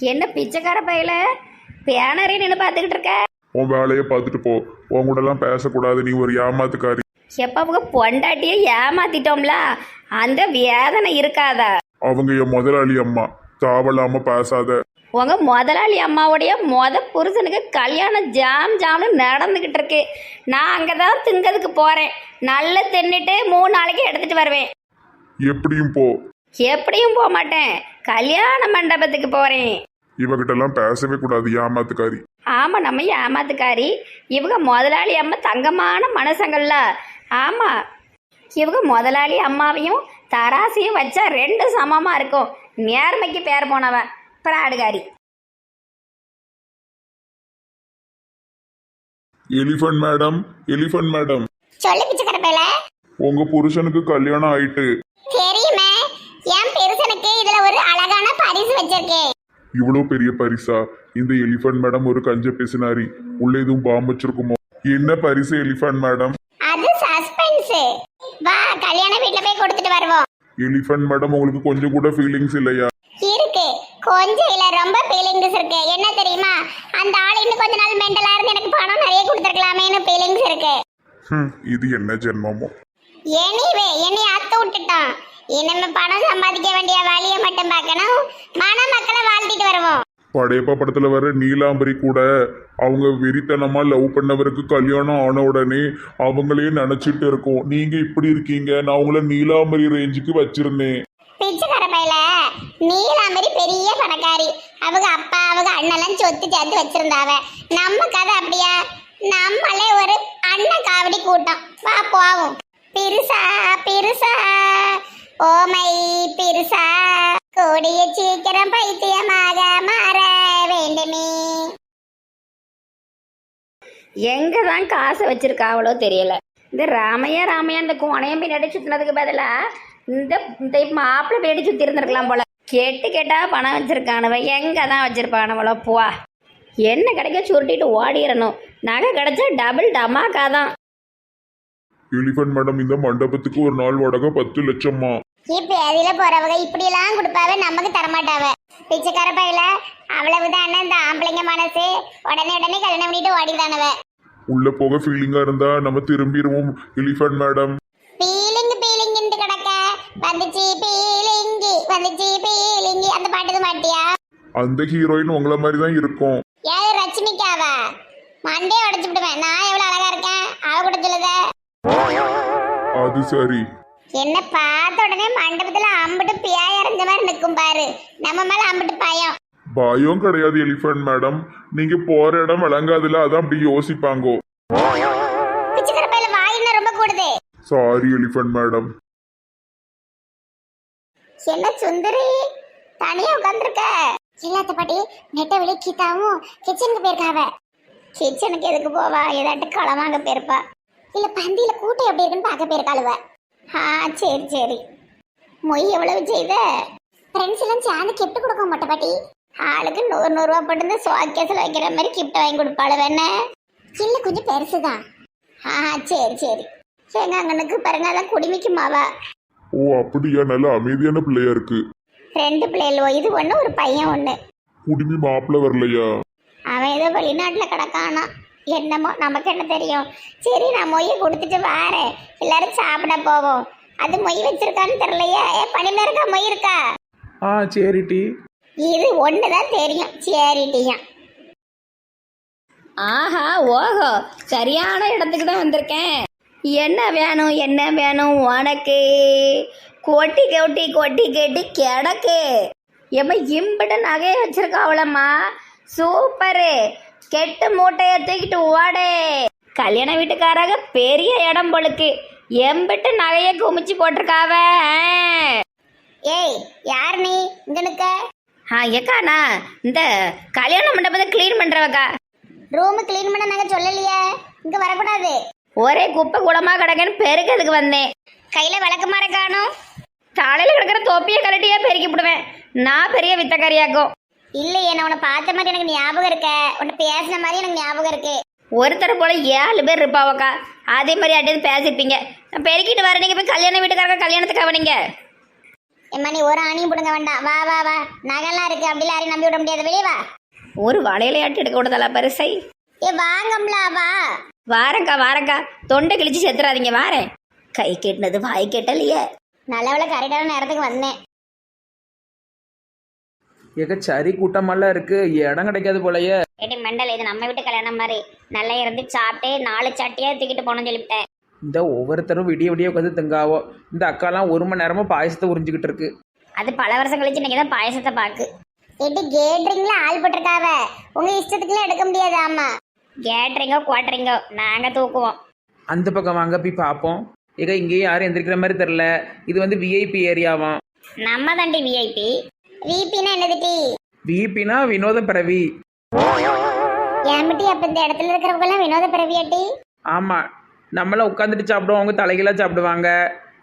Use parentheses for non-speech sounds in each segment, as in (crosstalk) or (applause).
என்ன பிச்சைக்கார பையில? பேனரே நின்று பார்த்துக்கிட்டு இருக்க. உன் வேலையை பார்த்துட்டு போ. உன் கூட எல்லாம் பேசக்கூடாது. நீ ஒரு ஏமாத்துக்காரி. எப்ப அவங்க பொண்டாட்டியை ஏமாத்திட்டோம்ல? அந்த வேதனை இருக்காதா? அவங்க என் முதலாளி அம்மா. தாவலாம பேசாத. உங்க முதலாளி அம்மாவுடைய மொத புருஷனுக்கு கல்யாணம் ஜாம் ஜாம்னு நடந்துக்கிட்டு இருக்கு. நான் அங்கே தான் திங்கிறதுக்கு போகிறேன் நல்லா தின்னுட்டு மூணு நாளைக்கு எடுத்துட்டு வருவேன். எப்படியும் போ. எப்படியும் போக மாட்டேன். கல்யாண மண்டபத்துக்கு போகிறேன் இவகிட்ட எல்லாம் பேசவே கூடாது ஏமாத்துக்காரி. ஆமாம் நம்ம ஏமாத்துக்காரி. இவங்க முதலாளி அம்மா தங்கமான மனசங்கள்ல. ஆமாம் இவங்க முதலாளி அம்மாவையும் தராசையும் வச்சா ரெண்டு சமமாக இருக்கும். நேர்மைக்கு பேர் போனவன் பிராடுகாரி. Elephant madam elephant madam. சொல்லு பிச்சைக்கார பையில. உங்க புருஷனுக்கு கல்யாணம் ஆயிட்டு தெரியுமே என் பெருசனுக்கு இதுல ஒரு அழகான பரிசு வச்சிருக்கேன் இவ்வளோ பெரிய பரிசா? இந்த எலிஃபண்ட் மேடம் ஒரு கஞ்ச பேசினாரி. உள்ள எதுவும் பாம்பு வச்சிருக்குமோ? என்ன பரிசு எலிஃபண்ட் மேடம் அது சஸ்பென்ஸ் வா கல்யாண வீட்ல போய் கொடுத்துட்டு வருவோம். எலிஃபண்ட் மேடம் உங்களுக்கு கொஞ்சம் கூட ஃபீலிங்ஸ் இல்லையா? இருக்கு. கொஞ்சம் இல்ல ரொம்ப ஃபீலிங்ஸ் இருக்கு. என்ன தெரியுமா? அந்த ஆள் இன்னும் கொஞ்ச நாள் மெண்டலா இருந்து எனக்கு பணம் நிறைய கொடுத்துருக்கலாமேன்னு ஃபீலிங்ஸ் இருக்கு. இது என்ன ஜென்மமோ? எனிவே என்னை அத்து விட்டுட்டான். இனிமே பணம் சம்பாதிக்க வேண்டிய வழியை மட்டும் பார்க்கணும். மணமக்களை வாழ்த்திட்டு வருவோம். படையப்பா படத்துல வர நீலாம்பரி கூட அவங்க வெறித்தனமா லவ் பண்ணவருக்கு கல்யாணம் ஆன உடனே அவங்களே நினைச்சிட்டு இருக்கோம். நீங்க இப்படி இருக்கீங்க. நான் உங்களை நீலாம்பரி ரேஞ்சுக்கு வச்சிருந்தேன். பிச்சைக்கார பையில நீலாம்பரி பெரிய பணக்காரி. அவங்க அப்பா அவங்க அண்ணெல்லாம் சொத்து சேர்த்து வச்சிருந்தாவ. நம்ம கதை அப்படியா? நம்மளே ஒரு அண்ணன் காவடி கூட்டம். வா போவோம். Brezza Brezza. ஓமை பிரிசா கூடிய சீக்கிரம் பைத்தியமாக மாற வேண்டுமே. எங்கே தான் காசை வச்சிருக்காவளோ தெரியல. இந்த ராமையா ராமையா இந்த கோணையம் பின்னாடி சுத்தினதுக்கு பதிலாக இந்த இந்த மாப்பிள்ளை பின்னாடி சுற்றி இருந்திருக்கலாம் போல. கேட்டு கேட்டா பணம் வச்சிருக்கானவ எங்கே தான் வச்சிருப்பானவளோ புவா. என்ன கிடைக்க சுருட்டிட்டு ஓடிடணும் நகை கிடைச்சா டபுள் டமாக்கா தான். எலிஃபண்ட் மேடம் இந்த மண்டபத்துக்கு ஒரு நாள் வாடகை பத்து லட்சமா இப்ப எதில போறவங்க? இப்படி எல்லாம் கொடுப்பாவ நமக்கு தரமாட்டாவ. பிச்சைக்கார பையில அவ்வளவுதான் இந்த ஆம்பளைங்க மனசு. உடனே உடனே கல்யாணம் பண்ணிட்டு ஓடிதானவ உள்ள போக ஃபீலிங்கா இருந்தா நம்ம திரும்பிடுவோம் எலிஃபண்ட் மேடம் பீலிங்கு பீலிங்கு கிடக்க. வந்துச்சு பீலிங்கி வந்துச்சு பீலிங்கி. அந்த பாட்டுக்கு மாட்டியா அந்த ஹீரோயின் உங்கள மாதிரி தான் இருக்கும். யாரு ரச்சினிக்காவா மண்டே உடைச்சு விடுவேன். நான் எவ்வளவு அழகா இருக்கேன்? அவ கூட சொல்லுத. அது சரி. என்ன பார்த்த உடனே மண்டபத்துல அம்பிட்டு பியாய இறஞ்ச மாதிரி நிக்கும் பாரு. நம்ம மேல அம்பிட்டு பயம். பயம் கிடையாது எலிஃபண்ட் மேடம் நீங்க போற இடம் விளங்காதுல அதான் அப்படி யோசிப்பாங்கோ. பிச்சைக்கார பையில வாய் இன்னும் ரொம்ப கூடுது. சாரி எலிஃபண்ட் மேடம் என்ன சுந்தரி? தனியா உட்காந்துருக்க இல்லாத பாட்டி நெட்ட வெளி கீதாவும் கிச்சனுக்கு போயிருக்காவ. கிச்சனுக்கு எதுக்கு போவா? ஏதாட்டு களவாங்க போயிருப்பா. இல்ல பந்தியில கூட்டம் எப்படி இருக்குன்னு பார்க்க போயிருக்காளுவ. ஆ சரி சரி. மொய் எவ்வளவு செய்த? ஃப்ரெண்ட்ஸ் எல்லாம் சேர்ந்து கிஃப்ட் கொடுக்க மாட்டேன் பாட்டி. ஆளுக்கு நூறு நூறுரூவா போட்டு சோக்கேஸில் வைக்கிற மாதிரி கிஃப்ட் வாங்கி கொடுப்பாளு வேணே இல்ல கொஞ்சம் பெருசுதான். ஆ சரி சரி. எங்க அங்கனுக்கு பாருங்க அதான் குடிமிக்குமாவா ஓ அப்படியா? நல்ல அமைதியான பிள்ளையா இருக்கு. ரெண்டு பிள்ளைகளோ இது ஒன்று ஒரு பையன் ஒன்று குடுமி மாப்பிள்ள வரலையா? அவன் ஏதோ வெளிநாட்டில் கிடக்கானா? என்னமோ நமக்கு என்ன தெரியும்? சரி நான் மொய்யை கொடுத்துட்டு வாரேன். எல்லாரும் சாப்பிட போவோம். அது மொய் வச்சிருக்கான்னு தெரியலையே. ஏ பணியில இருக்கா? மொய் இருக்கா? ஆ சரி டி. இது ஒன்று தான் தெரியும் சரிட்டியா ஆஹா ஓஹோ. சரியான இடத்துக்கு தான் வந்திருக்கேன். என்ன வேணும் என்ன வேணும் உனக்கு? கொட்டி கொட்டி கொட்டி கேட்டு கிடக்கு. எம்ம இம்பிட்டு நகையை வச்சிருக்காவளம்மா சூப்பரு. கெட்டு மூட்டையை தூக்கிட்டு ஓடு. கல்யாண வீட்டுக்காரங்க பெரிய இடம் பொழுக்கு எம்பிட்டு நகையை குமிச்சு போட்டிருக்காவ. ஏய் யார் நீ? இங்க நிக்க. ஆ ஏக்காண்ணா இந்த கல்யாண மண்டபத்தை க்ளீன் பண்ணுறவக்கா ரூம் க்ளீன் பண்ண நாங்கள் சொல்லலையே. இங்க வரக்கூடாது. ஒரே குப்பை குளமா கிடக்குன்னு பெருக்கிறதுக்கு வந்தேன். கையில விளக்குமாற காணும். தலையில கிடக்கிற தொப்பியை கலட்டியா பெருக்கி விடுவேன். நான் பெரிய வித்தக்காரியாக்கும் இல்லையே நான் உன்னை பார்த்த மாதிரி எனக்கு ஞாபகம் இருக்க. உன்னை பேசின மாதிரி எனக்கு ஞாபகம் இருக்கு. ஒருத்தர் போல ஏழு பேர் இருப்பாவக்கா. அதே மாதிரி அட்டேந்து பேசியிருப்பீங்க நான் பெருக்கிட்டு வரேன். நீங்க போய் கல்யாண வீட்டுக்காரங்க கல்யாணத்துக்கு அவனிங்க எம்மா நீ ஒரு ஆணியும் பிடுங்க வேண்டாம். வா வா வா. நகைலாம் இருக்கு. அப்படிலாம் யாரையும் நம்பி விட முடியாது. வெளியே வா. ஒரு வளையலையாட்டு எடுக்க விடுதலா பெருசை. ஏ வாங்கம்லா வா. வாரக்கா வாரக்கா தொண்டை கிழிச்சு செத்துறாதீங்க. வாரேன். கை கெட்டினது வாய் கெட்டலையே. நல்ல கரெக்டான நேரத்துக்கு வந்தேன். ஏக்க சரி கூட்டமெல்லாம் இருக்கு இடம் கிடைக்காது போலயே. ஏடி மெண்டல் இது நம்ம வீட்டு கல்யாணம் மாதிரி. நல்லா இருந்து சாப்பிட்டு நாலு சட்டியா தூக்கிட்டு போனோம்னு சொல்லிவிட்டேன். இந்த ஒவ்வொருத்தரும் விடிய விடிய உட்காந்து திங்காவோ. இந்த அக்காலாம் ஒரு மணி நேரமா பாயசத்தை உறிஞ்சிக்கிட்டு இருக்கு. அது பல வருஷம் கழிச்சு இன்னைக்கு தான் பாயசத்தை பாக்கு ஏடி கேட்ரிங்ல ஆள் போட்டிருக்காவ. உங்க இஷ்டத்துக்குலாம் எடுக்க முடியாது ஆமா. கேட்ரிங்கோ குவாட்ரிங்கோ நாங்க தூக்குவோம். அந்த பக்கம் வாங்க போய் பார்ப்போம். ஏக இங்கேயும் யாரும் எந்திரிக்கிற மாதிரி தெரில இது வந்து விஐபி ஏரியாவாம் நம்ம தாண்டி விஐபி விபினா என்னது டி? விஐபினா வினோத பிறவி. ஏமிட்டி அப்ப இந்த இடத்துல இருக்கிறவங்க எல்லாம் வினோத ஆமாம் நம்மளாம் உட்காந்துட்டு சாப்பிடுவோம் அவங்க சாப்பிடுவாங்க.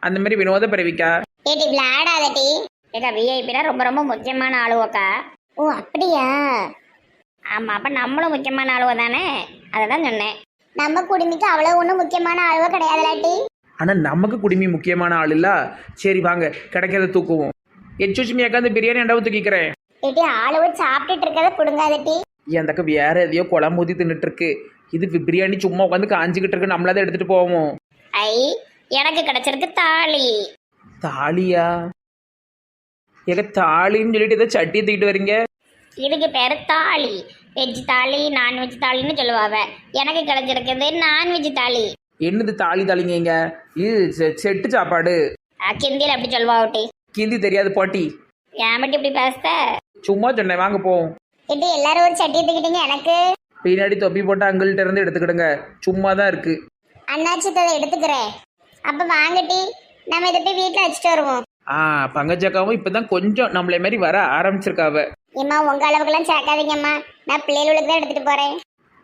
அந்த மாதிரி வினோத பிறவிக்கா? ஏடி ஏக்கா விஐபினா ரொம்ப ரொம்ப முக்கியமான ஆளுவக்கா. ஓ அப்படியா? ஆமா அப்ப நம்மளும் முக்கியமான ஆளுவ தானே? அதை தான் சொன்னேன். நம்ம குடும்பிக்கு அவ்வளவு ஒன்றும் முக்கியமான ஆளுவ கிடையாதுலாட்டி ஆனால் நமக்கு குடிமி முக்கியமான ஆள் இல்ல. சரி வாங்க. கிடைக்கிறத தூக்குவோம். எச்சுச்சுமி அக்கா இந்த பிரியாணி ரெண்டாவது தூக்கிக்கிறேன் ஏடி ஆளுவ சாப்பிட்டுட்டு இருக்கிறத கொடுங்காதட்டி அந்த அக்கா வேற எதையோ குழம்பு ஊற்றி தின்னுட்டு இருக்கு இது பிரியாணி சும்மா உட்காந்து காஞ்சிக்கிட்டு இருக்கு நம்மளாதான் எடுத்துட்டு போவோம்? ஐ எனக்கு கிடைச்சிருக்கு தாலி தாலியா ஏக தாலின்னு சொல்லிட்டு ஏதோ சட்டியை தூக்கிட்டு வரீங்க? இதுக்கு பேரு தாலி வெஜ் தாலி நான்வெஜ் தாலின்னு சொல்லுவாவ. எனக்கு கிடைச்சிருக்குது நான்வெஜ் தாலி என்னது தாலி தாலிங்க இது செ- செட்டு சாப்பாடு. கிந்தியில் அப்படி சொல்லுவா ஒட்டி கிந்தி தெரியாது பாட்டி. ஏன் மட்டும் இப்படி பேசுத. சும்மா சொன்னேன் வாங்க போவோம். இது எல்லாரும் ஒரு சட்டி எடுத்துக்கிட்டீங்க எனக்கு? பின்னாடி தொப்பி போட்டு அங்கிள்கிட்ட இருந்து எடுத்துக்கிடுங்க. சும்மா தான் இருக்கு. அண்ணாச்சி அதை எடுத்துக்கிறேன் அப்ப வாங்கட்டி நம்ம இதை போய் வீட்டில் வச்சுட்டு வருவோம். ஆ பங்கஜக்காவும் இப்பதான் கொஞ்சம் நம்மளை மாதிரி வர ஆரம்பிச்சிருக்காவ. ஏம்மா உங்க அளவுக்குலாம் சேர்க்காதீங்கம்மா. நான் பிள்ளைகளுக்கு தான் எடுத்துட்டு போறேன்.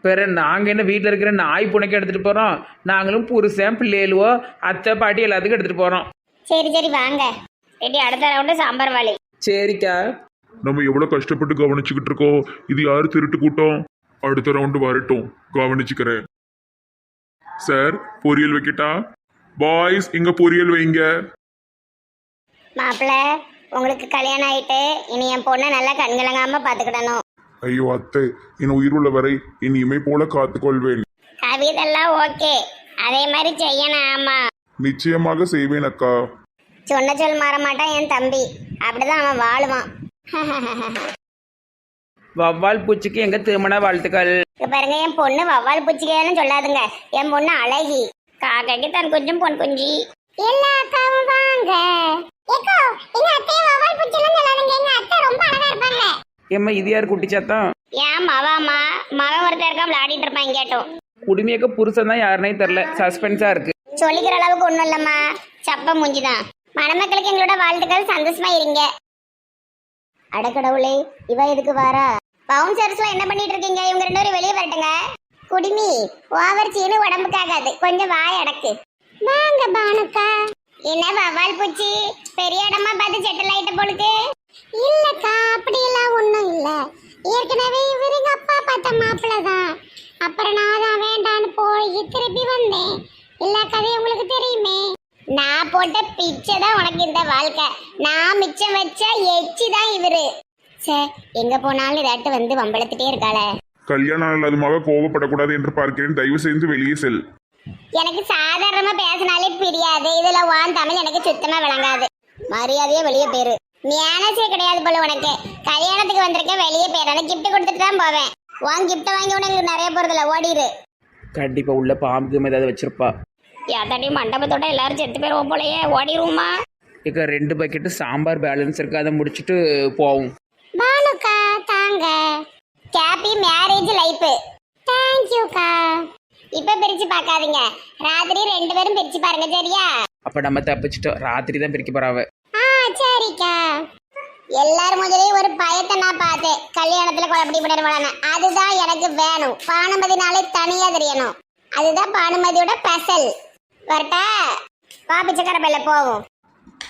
பிற நாங்க என்ன வீட்டில் இருக்கிற நாய் புனைக்க எடுத்துட்டு போறோம்? நாங்களும் புருஷன் பிள்ளைகளுவோ அத்தை பாட்டி எல்லாத்துக்கும் எடுத்துட்டு போறோம். சரி சரி வாங்க. ரெடி அடுத்த ரவுண்டு சாம்பார் வாளி சரிக்கா. நம்ம எவ்வளவு கஷ்டப்பட்டு கவனிச்சுக்கிட்டு இருக்கோம். இது யாரு திருட்டு கூட்டம்? அடுத்த ரவுண்டு வரட்டும். கவனிச்சுக்கிறேன். சார் பொரியல் வைக்கட்டா? பாய்ஸ் இங்க பொரியல் வைங்க. மாப்பிள்ள உங்களுக்கு கல்யாணம் ஆயிட்டு இனி என் பொண்ணை நல்லா கண்கலங்காம பாத்துக்கிடணும். ஐயோ அத்தை என் உயிருள்ள வரை என் இமை போல காத்துக்கொள்வேன். கவிதெல்லாம் ஓகே. அதே மாதிரி செய்யணும் ஆமா. நிச்சயமாக செய்வேன் அக்கா. சொன்ன சொல் மாற மாட்டான் என் தம்பி. அப்படிதான் அவன் வாழுவான். (laughs) வவ்வால் பூச்சிக்கு எங்க திருமண வாழ்த்துக்கள்? இங்க பாருங்க என் பொண்ணு வவ்வால் பூச்சிக்கையான்னு சொல்லாதுங்க. என் பொண்ணு அழகி. காக்கைக்கு தன் குஞ்சும் பொன் குஞ்சி. எல்லா அக்காவும் வாங்க. ஏக்கோ எங்க அத்தைய வவ்வால் பூச்சிலாம் சொல்லாதுங்க. எங்க அத்தை ரொம்ப அழகா இருப்பாங்க. ஏம்மா இது யார் குட்டி சத்தம்? ஏன் மவாமா மகன் ஒருத்தர் இருக்கா விளையாடிட்டு இருப்பான் கேட்டோம். குடுமையக்க புருஷன் தான் யாருனே தெரில சஸ்பென்ஸா இருக்கு. சொல்லிக்கிற அளவுக்கு ஒண்ணும் இல்லம்மா. சப்ப மூஞ்சிதான். மணமக்களுக்கு எங்களோட வாழ்த்துக்கள். சந்தோஷமா இருங்க. அடக்கடவுளே இவ எதுக்கு வாரா? பவுன்சர்ஸ்லாம் என்ன பண்ணிட்டு இருக்கீங்க? இவங்க ரெண்டு பேரும் வெளியே வரட்டுங்க. குடிமி ஓவர் சீனு உடம்புக்காகாது. கொஞ்சம் வாய் அடக்கு. வாங்க பானுக்கா. என்ன வவால் பூச்சி? பெரிய இடமா பார்த்து செட்டில் ஆயிட்ட பொழுது? இல்லக்கா அப்படியெல்லாம் ஒண்ணும் இல்ல. ஏற்கனவே இவருங்க அப்பா பார்த்த மாப்பிள்ள தான். அப்புறம் நான் தான் வேண்டான்னு போய் திருப்பி வந்தேன். எல்லா கதையும் உங்களுக்கு தெரியுமே? நான் போட்ட பிச்சை தான் உனக்கு இந்த வாழ்க்கை. நான் மிச்சம் வச்ச எச்சி தான் இவரு. சே எங்க போனாலும் இதாட்டு வந்து வம்பளத்துட்டே இருக்காளே. கல்யாணம் இல்லாதமாக கோவப்படக்கூடாது என்று பார்க்கிறேன். தயவு செய்து வெளியே செல். எனக்கு சாதாரணமா பேசினாலே பிரியாது. இதுல வான் தமிழ் எனக்கு சுத்தமா விளங்காது. மரியாதையே வெளியே போயிரு. மேனேஜே கிடையாது போல உனக்கு. கல்யாணத்துக்கு வந்திருக்க வெளியே போயிரு. கிஃப்ட் கொடுத்துட்டு தான் போவேன். உன் கிஃப்ட் வாங்கி உனக்கு நிறைய போறதுல ஓடிரு. கண்டிப்பா உள்ள பாம்பு ஏதாவது வச்சிருப்பா. யாத்தாடி மண்டபத்தோட எல்லாரும் செத்து போயிருவோம் போலயே ஓடிருவோமா? இக்க ரெண்டு பக்கெட்டு சாம்பார் பேலன்ஸ் இருக்கு அதை முடிச்சுட்டு போவோம். பானுக்கா தாங்க. ஹாப்பி மேரேஜ் லைஃப் தேங்க்யூக்கா இப்ப பிரிச்சு பார்க்காதீங்க. ராத்திரி ரெண்டு பேரும் பிரிச்சு பாருங்க சரியா? அப்ப நம்ம தப்பிச்சிட்டோம் ராத்திரி தான் பிரிக்க போறாவ ஆ சரிக்கா. எல்லாரும் முதலே ஒரு பயத்தை நான் பார்த்தேன். கல்யாணத்துல குழப்படி பண்ணிடுவாங்க அதுதான் எனக்கு வேணும். பானுமதினாலே தனியா தெரியணும். அதுதான் பானுமதியோட பெசல் வரட்டா. பாப்பிச்சக்கர பையில போவோம்.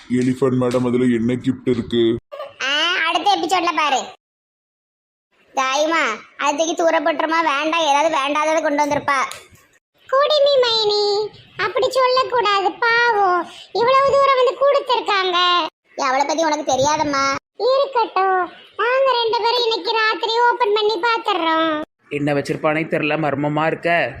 எலிஃபன்ட் மேடம் அதுல என்ன கிஃப்ட் இருக்கு? ஆ, அடுத்த எபிசோட்ல பாரு. தாயுமா அதுக்கு தூரப்பட்டுருமா வேண்டாம் ஏதாவது வேண்டாததை கொண்டு வந்திருப்பா. குடிமி மைனி. அப்படி சொல்லக்கூடாது பாவம். இவ்வளவு தூரம் வந்து கொடுத்துருக்காங்க. அவளை பத்தி உனக்கு தெரியாதம்மா? இருக்கட்டும். நாங்க ரெண்டு பேரும் இன்னைக்கு ராத்திரி ஓபன் பண்ணி பாத்துறோம். என்ன வச்சிருப்பானே தெரில மர்மமாக இருக்க.